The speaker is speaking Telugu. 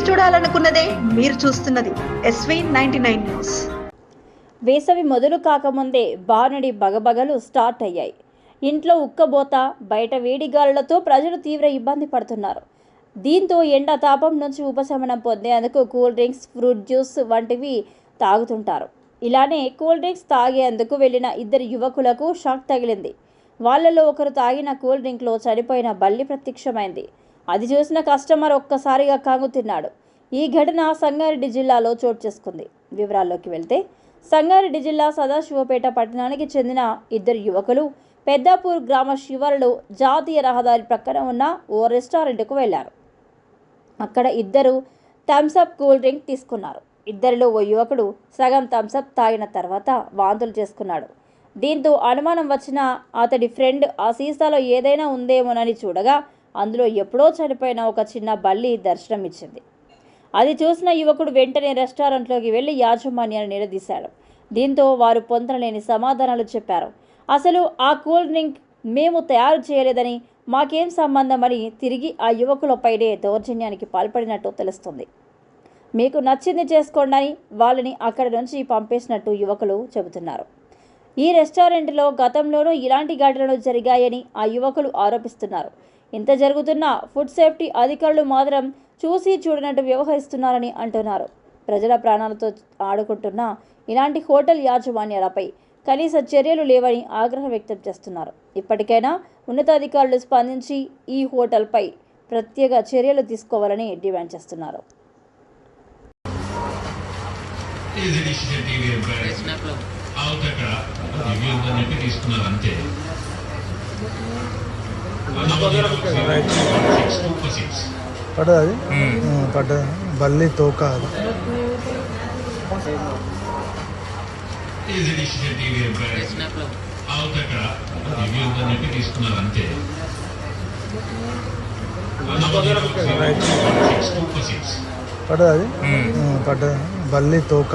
మీరు చూడాలనుకున్నదే మీరు చూస్తున్నది ఎస్వీ నైన్టీ నైన్ న్యూస్. వేసవి మొదలు కాకముందే బానుడి బగబగలు స్టార్ట్ అయ్యాయి. ఇంట్లో ఉక్కబోత బయట వేడిగాలులతో ప్రజలు తీవ్ర ఇబ్బంది పడుతున్నారు. దీంతో ఎండ తాపం నుంచి ఉపశమనం పొందేందుకు కూల్ డ్రింక్స్ ఫ్రూట్ జ్యూస్ వంటివి తాగుతుంటారు. ఇలానే కూల్ డ్రింక్స్ తాగేందుకు వెళ్ళిన ఇద్దరు యువకులకు షాక్ తగిలింది. వాళ్ళలో ఒకరు తాగిన కూల్ డ్రింక్లో చనిపోయిన బల్లి ప్రత్యక్షమైంది. అది చూసిన కస్టమర్ ఒక్కసారిగా కాంగుతిన్నాడు ఈ ఘటన సంగారెడ్డి జిల్లాలో చోటు చేసుకుంది. వివరాల్లోకి వెళ్తే సంగారెడ్డి జిల్లా సదాశివపేట పట్టణానికి చెందిన ఇద్దరు యువకులు పెద్దాపూర్ గ్రామ శివారులో జాతీయ రహదారి ప్రక్కన ఉన్న ఓ రెస్టారెంట్కు వెళ్ళారు. అక్కడ ఇద్దరు థమ్సప్ కూల్ డ్రింక్ తీసుకున్నారు. ఇద్దరిలో ఓ యువకుడు సగం థమ్సప్ తాగిన తర్వాత వాంతులు చేసుకున్నాడు. దీంతో అనుమానం వచ్చిన అతడి ఫ్రెండ్ ఆ సీసాలో ఏదైనా ఉందేమోనని చూడగా అందులో ఎప్పుడో చనిపోయిన ఒక చిన్న బల్లి దర్శనమిచ్చింది. అది చూసిన యువకుడు వెంటనే రెస్టారెంట్లోకి వెళ్ళి యాజమాన్యాన్ని నిలదీశాడు. దీంతో వారు పొందలేని సమాధానాలు చెప్పారు. అసలు ఆ కూల్ డ్రింక్ మేము తయారు చేయలేదని మాకేం సంబంధం అని తిరిగి ఆ యువకులపైనే దౌర్జన్యానికి పాల్పడినట్టు తెలుస్తుంది. మీకు నచ్చింది చేసుకోండి అని వాళ్ళని అక్కడి నుంచి పంపేసినట్టు యువకులు చెబుతున్నారు. ఈ రెస్టారెంట్లో గతంలోనూ ఇలాంటి ఘటనలు జరిగాయని ఆ యువకులు ఆరోపిస్తున్నారు. ఇంత జరుగుతున్నా ఫుడ్ సేఫ్టీ అధికారులు మాత్రం చూసి చూడనట్టు వ్యవహరిస్తున్నారని అంటున్నారు. ప్రజల ప్రాణాలతో ఆడుకుంటున్న ఇలాంటి హోటల్ యాజమాన్యాలపై కనీస చర్యలు లేవని ఆగ్రహం వ్యక్తం చేస్తున్నారు. ఇప్పటికైనా ఉన్నతాధికారులు స్పందించి ఈ హోటల్పై ప్రత్యేక చర్యలు తీసుకోవాలని డిమాండ్ చేస్తున్నారు. ఈజ్ అవుట్ అక్కడ రివ్యూ ఉందని చెప్పి తీసుకున్నారు అంతే. సూపర్ సిక్స్ పడ్డది. బల్లి తోక అవుట్ అక్కడ రివ్యూ ఉందని చెప్పి తీసుకున్నారు అంతే. సూపర్ సిక్స్ పడ్డది. బల్లి తోక